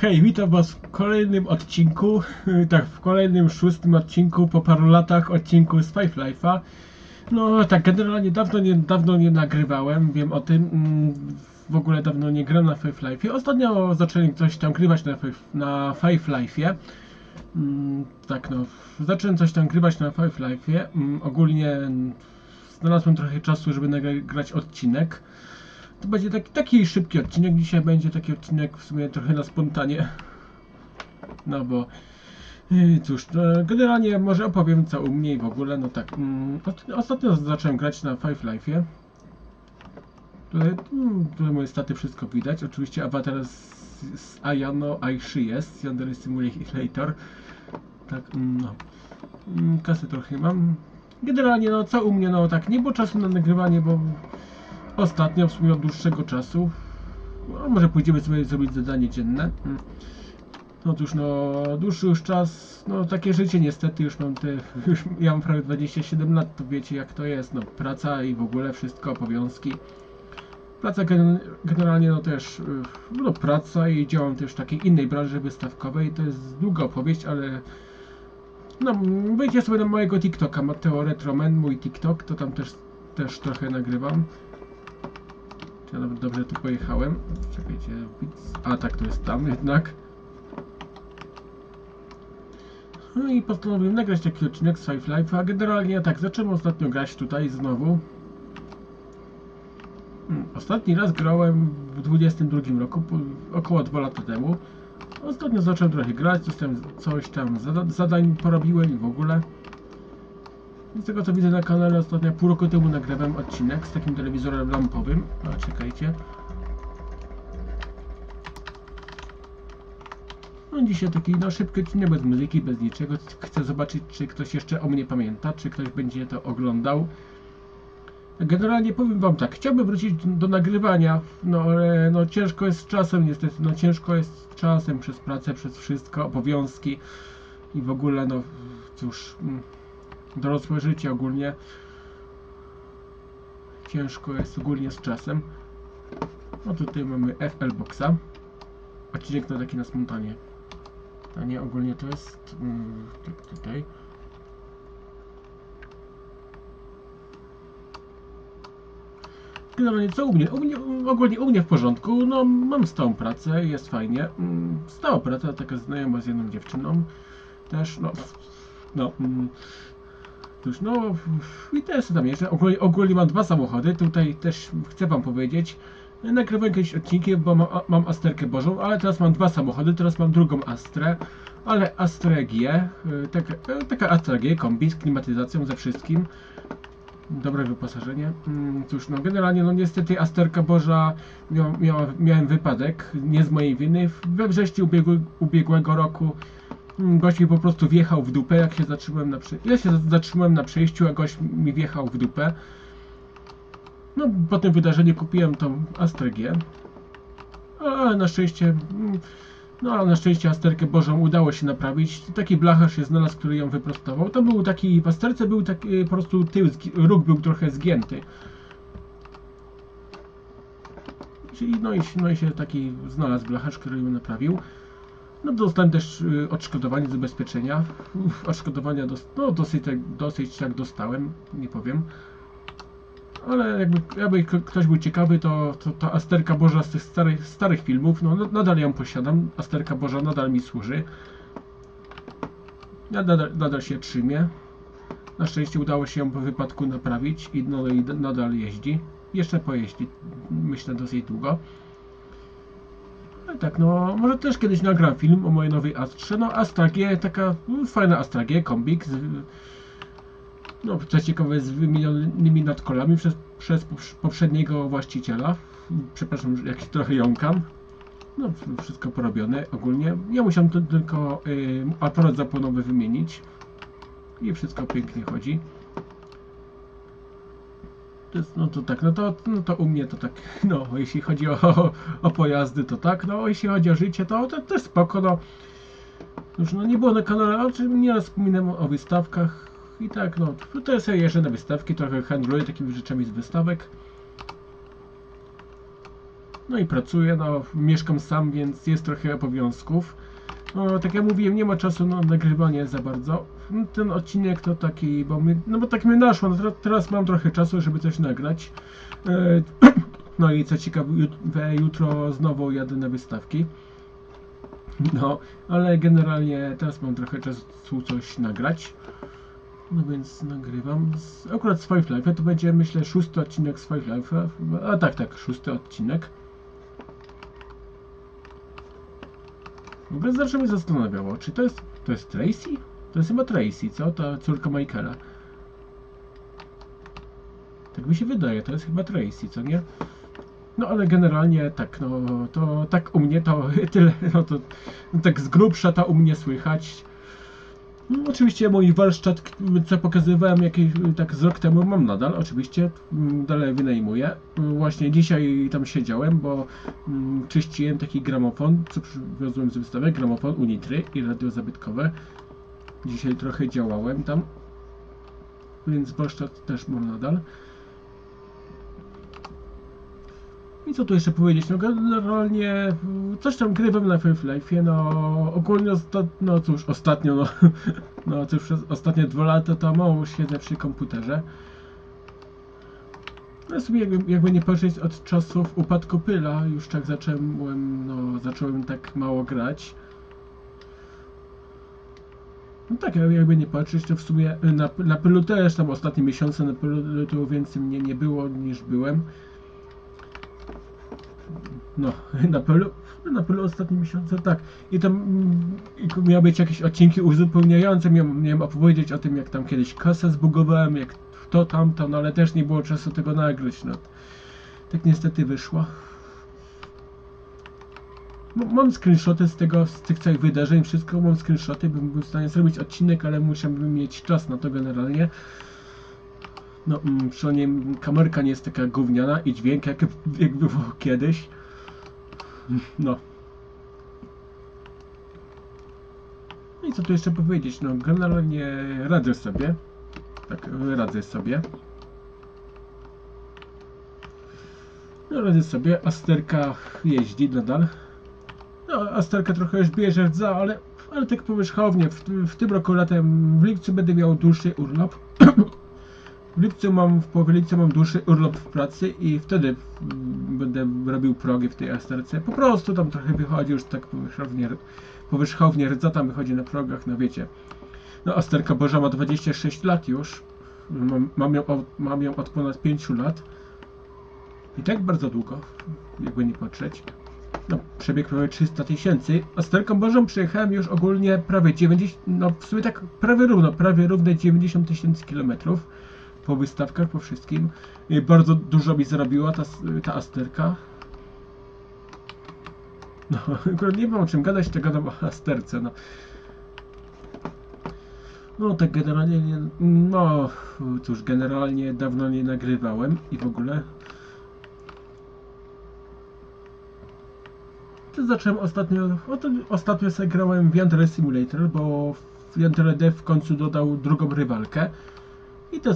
Hej, witam was w kolejnym odcinku, tak, w kolejnym szóstym odcinku po paru latach odcinku z Five Life'a. No tak, generalnie dawno nie, dawno nie nagrywałem, wiem o tym, mm, w ogóle dawno nie gram na Five Life'ie. Ostatnio zacząłem coś tam grywać na, na Five Life'ie. Mm, tak no, zacząłem coś tam grywać na Five Life'ie, mm, ogólnie znalazłem trochę czasu, żeby nagrać odcinek. To będzie taki, taki szybki odcinek. Dzisiaj będzie taki odcinek w sumie trochę na spontanie. No bo yy, cóż, no, generalnie może opowiem co u mnie i w ogóle. No tak, mm, ostatnio- ostatnio zacząłem grać na Five Life'ie. Tutaj, mm, tutaj moje staty wszystko widać. Oczywiście awatar z, z Ayano Aishi jest, Yandere Simulator. Tak, mm, no. Mm, Kasy trochę mam. Generalnie no co u mnie, no tak, nie było czasu na nagrywanie, bo ostatnio, w sumie od dłuższego czasu. No, może pójdziemy sobie zrobić zadanie dzienne. No cóż, no dłuższy już czas, no takie życie niestety już mam te, już ja mam prawie 27 lat, to wiecie jak to jest, no praca i w ogóle wszystko, obowiązki. Praca gen, generalnie no też, y, no praca i działam też w takiej innej branży wystawkowej, to jest długa opowieść, ale no wejdźcie sobie na mojego TikToka, Mateo Retroman, mój TikTok, to tam też, też trochę nagrywam. Ja dobrze tu pojechałem? Czekajcie, a tak to jest tam jednak. No i postanowiłem nagrać taki odcinek z Five Life, a generalnie tak, zacząłem ostatnio grać tutaj znowu. Hmm, Ostatni raz grałem w 22 roku, około 2 lata temu. Ostatnio zacząłem trochę grać, coś tam zada zadań porobiłem i w ogóle. Z tego co widzę na kanale ostatnio pół roku temu nagrałem odcinek z takim telewizorem lampowym. A czekajcie. No dzisiaj taki no szybki odcinek bez muzyki, bez niczego. Chcę zobaczyć czy ktoś jeszcze o mnie pamięta, czy ktoś będzie to oglądał. Generalnie powiem wam tak, chciałbym wrócić do nagrywania, no ale no ciężko jest z czasem niestety, no ciężko jest z czasem przez pracę, przez wszystko, obowiązki i w ogóle no cóż, mm, dorosłe życie ogólnie ciężko jest ogólnie z czasem. No tutaj mamy FL Boxa, odcinek to taki na spontanie. A nie, ogólnie to jest mm, tu- tutaj. Generalnie co u mnie? U mnie ogólnie u mnie w porządku. No mam stałą pracę, jest fajnie. Mm, Stała praca, taka znajoma z jedną dziewczyną. Też no. No. Cóż, no i też tam jeszcze. Ogólnie, ogólnie mam dwa samochody. Tutaj też chcę wam powiedzieć. Nagrywam jakieś odcinki, bo mam, mam Asterkę Bożą, ale teraz mam dwa samochody, teraz mam drugą Astrę, ale Astrę G, y, taka, y, taka Astra G, kombi z klimatyzacją, ze wszystkim. Dobre wyposażenie. Mm, Cóż, no generalnie, no niestety Asterka Boża miała, miała, miałem wypadek, nie z mojej winy. We wrześniu ubiegły, ubiegłego roku gość mi po prostu wjechał w dupę, jak się zatrzymałem na prze... Ja się zatrzymałem na przejściu, a gość mi wjechał w dupę. No, po tym wydarzeniu kupiłem tą Astrę G. Ale na szczęście... mm, No, ale na szczęście Asterkę Bożą udało się naprawić. Taki blacharz się znalazł, który ją wyprostował. To był taki, w Asterce był taki, po prostu tył, róg był trochę zgięty. Czyli no i, no i się taki znalazł blacharz, który ją naprawił. No dostałem też y, odszkodowanie z ubezpieczenia. Uff, odszkodowania dos no, dosyć, tak, dosyć tak dostałem, nie powiem. Ale jakby, jakby ktoś był ciekawy, to, to, to Asterka Boża z tych starych, starych filmów, no na- nadal ją posiadam. Asterka Boża nadal mi służy. Nadal, nadal się trzymie. Na szczęście udało się ją po wypadku naprawić i, no, i nadal jeździ. Jeszcze pojeździ, myślę, dosyć długo. Ale tak, no, może też kiedyś nagram film o mojej nowej Astrze. No, Astra taka no, fajna Astra kombik z, no, co ciekawe, z wymienionymi nadkolami przez, przez poprz- poprzedniego właściciela. Przepraszam, że jak się trochę jąkam. No, wszystko porobione ogólnie. Ja musiałem tylko y, aparat zapłonowy wymienić. I wszystko pięknie chodzi. To no to tak, no to, no to u mnie to tak, no jeśli chodzi o, o pojazdy to tak, no jeśli chodzi o życie to, to też spoko, no. Już no nie było na kanale, o czym nieraz wspominałem o wystawkach i tak, no to sobie jeżdżę na wystawki, trochę handluję takimi rzeczami z wystawek. No i pracuję, no mieszkam sam, więc jest trochę obowiązków. No, tak jak mówiłem, nie ma czasu na nagrywanie za bardzo. No, Ten odcinek to taki, bo mi, no bo tak mi naszło, no teraz, mam trochę czasu, żeby coś nagrać. E, no i co ciekawe, jut- jutro znowu jadę na wystawki. No, ale generalnie teraz mam trochę czasu coś nagrać. No więc nagrywam. Z, akurat z Five Life to będzie myślę szósty odcinek z Five. A tak, tak, szósty odcinek. W ogóle zawsze mnie zastanawiało, czy to jest, to jest Tracy? To jest chyba Tracy, co? Ta córka Michaela. Tak mi się wydaje, to jest chyba Tracy, co nie? No ale generalnie tak, no to tak u mnie to tyle, no to tak z grubsza to u mnie słychać. No, oczywiście mój warsztat, co pokazywałem jakiś tak z rok temu mam nadal, oczywiście mm, dalej wynajmuję. Właśnie dzisiaj tam siedziałem, bo mm, czyściłem taki gramofon, co przywiozłem z wystawy, gramofon Unitry i radio zabytkowe. Dzisiaj trochę działałem tam, więc warsztat też mam nadal. I co tu jeszcze powiedzieć? No generalnie coś tam grywam na Five Life, no ogólnie osta- no cóż, ostatnio no, no cóż, ostatnie dwa lata to mało siedzę przy komputerze. No sobie jakby, jakby nie patrzeć od czasów upadku pyla, już tak zacząłem, no zacząłem tak mało grać. No tak, jak- jakby nie patrzeć, to w sumie na, na pylu też tam ostatnie miesiące na pylu to więcej mnie nie było niż byłem. No, na polu, na polu ostatnie miesiące, tak. I tam mm, i miały być jakieś odcinki uzupełniające, miałem, miałem opowiedzieć o tym, jak tam kiedyś kasę zbugowałem, jak to, tamto, no ale też nie było czasu tego nagrać, no. Tak niestety wyszło. Mam screenshoty z tego, z tych całych wydarzeń, wszystko mam screenshoty, bym był w stanie zrobić odcinek, ale musiałbym mieć czas na to generalnie. No, mm, przynajmniej kamerka nie jest taka gówniana i dźwięk jak, jak było kiedyś. No. No i co tu jeszcze powiedzieć? No, generalnie radzę sobie. Tak, radzę sobie. No, radzę sobie. Asterka jeździ nadal. No, Asterka trochę już bierze rdza, ale, ale tak powierzchownie. W, w tym roku latem, w lipcu będę miał dłuższy urlop. W lipcu mam, w połowie lipca mam dłuższy urlop w pracy i wtedy mm, będę robił progi w tej asterce. Po prostu tam trochę wychodzi już tak powierzchownie, powierzchownie rdza tam wychodzi na progach, no wiecie. No asterka Boża ma 26 lat już. Mam, mam, ją, mam ją od ponad 5 lat. I tak bardzo długo, jakby nie patrzeć. No, przebieg prawie 300 tysięcy. Asterką Bożą przejechałem już ogólnie prawie 90, no w sumie tak prawie równo, prawie równe 90 tysięcy kilometrów po wystawkach, po wszystkim. Bardzo dużo mi zarobiła ta, ta Asterka. No, akurat nie wiem o czym gadać, to gadam o Asterce, no. No tak generalnie, nie, no cóż, generalnie dawno nie nagrywałem i w ogóle. To zacząłem ostatnio, ostatnio sobie grałem w Yandere Simulator, bo Yandere Dev w końcu dodał drugą rywalkę. I to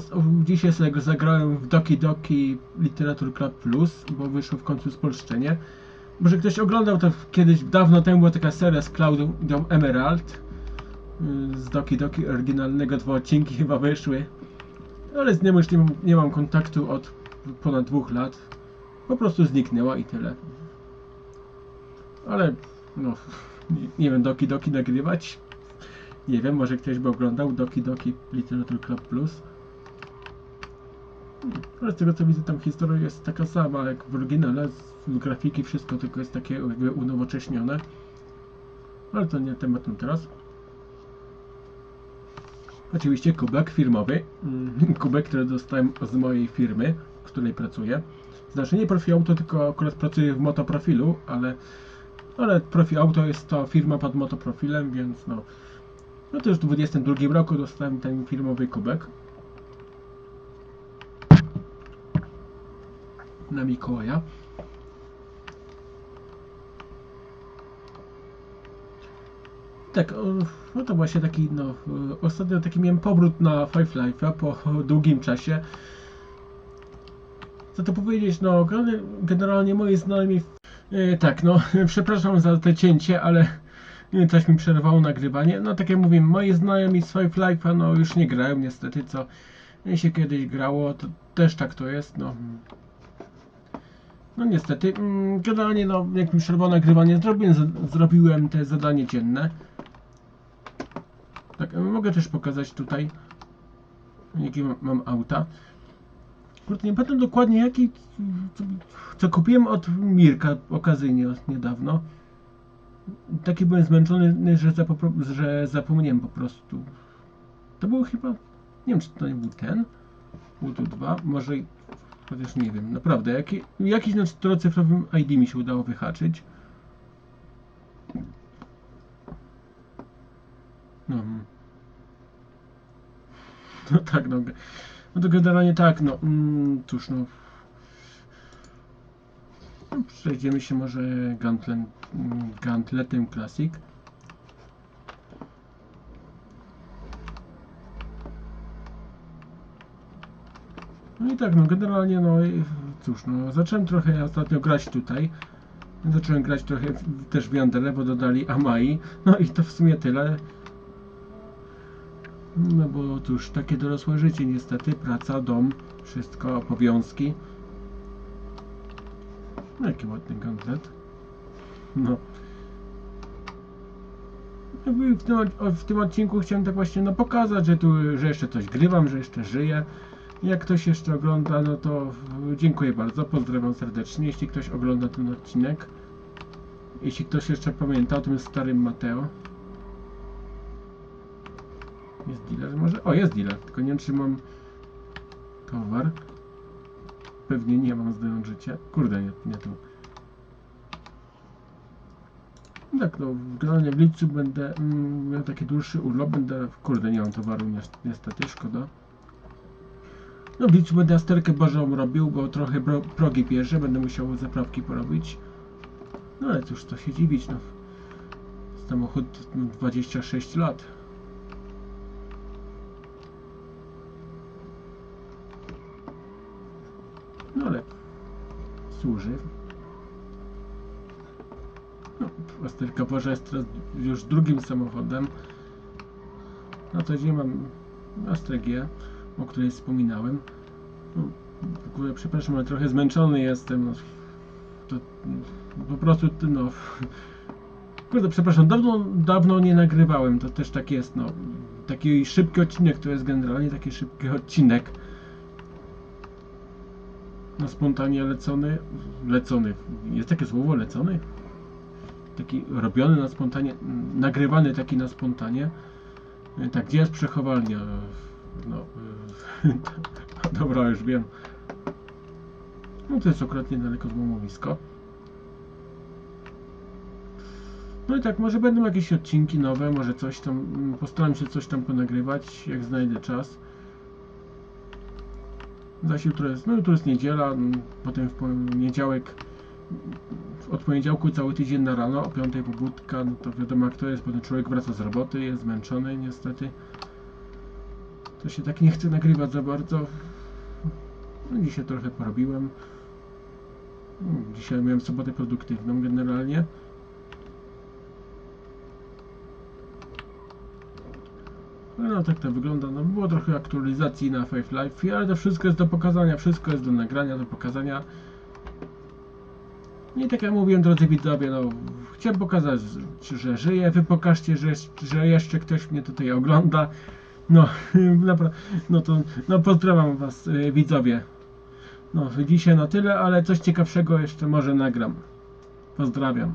dzisiaj sobie zagrałem w Doki Doki Literature Club Plus, bo wyszło w końcu spolszczenie. Może ktoś oglądał to kiedyś, dawno temu była taka seria z Cloudą Emerald. y, Z Doki Doki oryginalnego dwa odcinki chyba wyszły. Ale z nią już nie nie mam kontaktu od ponad dwóch lat. Po prostu zniknęła i tyle. Ale no, nie, nie wiem, Doki Doki nagrywać. Nie wiem, może ktoś by oglądał Doki Doki Literature Club Plus. Ale z tego co widzę, tam historia jest taka sama jak w oryginale, z grafiki, wszystko tylko jest takie jakby unowocześnione. Ale to nie temat na teraz. Oczywiście kubek firmowy. Mm, Kubek, który dostałem z mojej firmy, w której pracuję. Znaczy nie Profi Auto, tylko akurat pracuję w motoprofilu, ale, ale Profi Auto jest to firma pod motoprofilem, więc no. No to już w 22 roku dostałem ten firmowy kubek. Na Mikołaja. Tak, no to właśnie taki, no, ostatnio taki miałem powrót na Five Life'a po długim czasie. Co to powiedzieć, no, generalnie- moi znajomi tak, no, przepraszam za te cięcie, ale coś mi przerwało nagrywanie. No, tak jak mówię, moi znajomi z Five Life'a, no, już nie grają niestety, co się kiedyś grało, to też tak to jest, no. No niestety, mm, generalnie no, jak mi przerwało nagrywanie, zrobiłem, zrobiłem te zadanie dzienne. Tak, mogę też pokazać tutaj, jakie mam auta. Kurde, nie pamiętam dokładnie jaki, co, kupiłem od Mirka okazyjnie niedawno. Taki byłem zmęczony, że, zapopro- że zapomniałem po prostu. To był chyba, nie wiem czy to nie był ten, był tu dwa, może, chociaż nie wiem, naprawdę, jaki, jakiś na czterocyfrowym ID mi się udało wyhaczyć. No. No tak, no. No to generalnie tak, no. Mm, cóż, no. przejdziemy się może Gauntlet, mm, Gauntletem Classic. No i tak, no generalnie, no cóż, no zacząłem trochę ostatnio grać tutaj. Zacząłem grać trochę też w Yandere, bo dodali Amai. No i to w sumie tyle. No bo cóż, takie dorosłe życie niestety, praca, dom, wszystko, obowiązki. No jaki ładny gauntlet. No. W tym, w tym odcinku chciałem tak właśnie no pokazać, że tu, że jeszcze coś grywam, że jeszcze żyję. Jak ktoś jeszcze ogląda, no to dziękuję bardzo, pozdrawiam serdecznie, jeśli ktoś ogląda ten odcinek. Jeśli ktoś jeszcze pamięta o tym starym Mateo. Jest dealer może? O, jest dealer, tylko nie wiem czy mam towar. Pewnie nie mam zdając życie. Kurde, nie, nie tu. No Tak, no, generalnie w lipcu będę mm, miał taki dłuższy urlop, będę, kurde, nie mam towaru nies- niestety, szkoda. No w lipcu będę asterkę bożą robił, bo trochę bro, progi bierze, będę musiał zaprawki porobić. No ale cóż, to się dziwić, no. Samochód no, 26 lat. No ale służy. No, jest teraz już drugim samochodem. Na co dzień mam Astrę o której wspominałem. No, w ogóle przepraszam, ale trochę zmęczony jestem. No, to po prostu no. Kurde, przepraszam, dawno, dawno nie nagrywałem, to też tak jest, no. Taki szybki odcinek to jest generalnie taki szybki odcinek. Na spontanie lecony. Lecony. Jest takie słowo lecony? Taki robiony na spontanie, nagrywany taki na spontanie. Y, Tak, gdzie jest przechowalnia? No, y, dobra, już wiem. No to jest akurat niedaleko złomowisko. No i tak, może będą jakieś odcinki nowe, może coś tam, mm, postaram się coś tam ponagrywać, jak znajdę czas. Zaś jutro jest, no jutro jest niedziela, mm, potem w poniedziałek, od poniedziałku cały tydzień na rano, o 5 pobudka, no to wiadomo jak to jest, potem człowiek wraca z roboty, jest zmęczony niestety. To się tak nie chce nagrywać za bardzo. No dzisiaj trochę porobiłem. Mm, Dzisiaj miałem sobotę produktywną generalnie. No tak to wygląda. No było trochę aktualizacji na Five Life, ale to wszystko jest do pokazania, wszystko jest do nagrania, do pokazania. No I tak jak mówiłem, drodzy widzowie, no chciałem pokazać, że żyję. Wy pokażcie, że, że jeszcze ktoś mnie tutaj ogląda. No, no to no pozdrawiam was y, widzowie. No, dzisiaj na tyle, ale coś ciekawszego jeszcze może nagram. Pozdrawiam.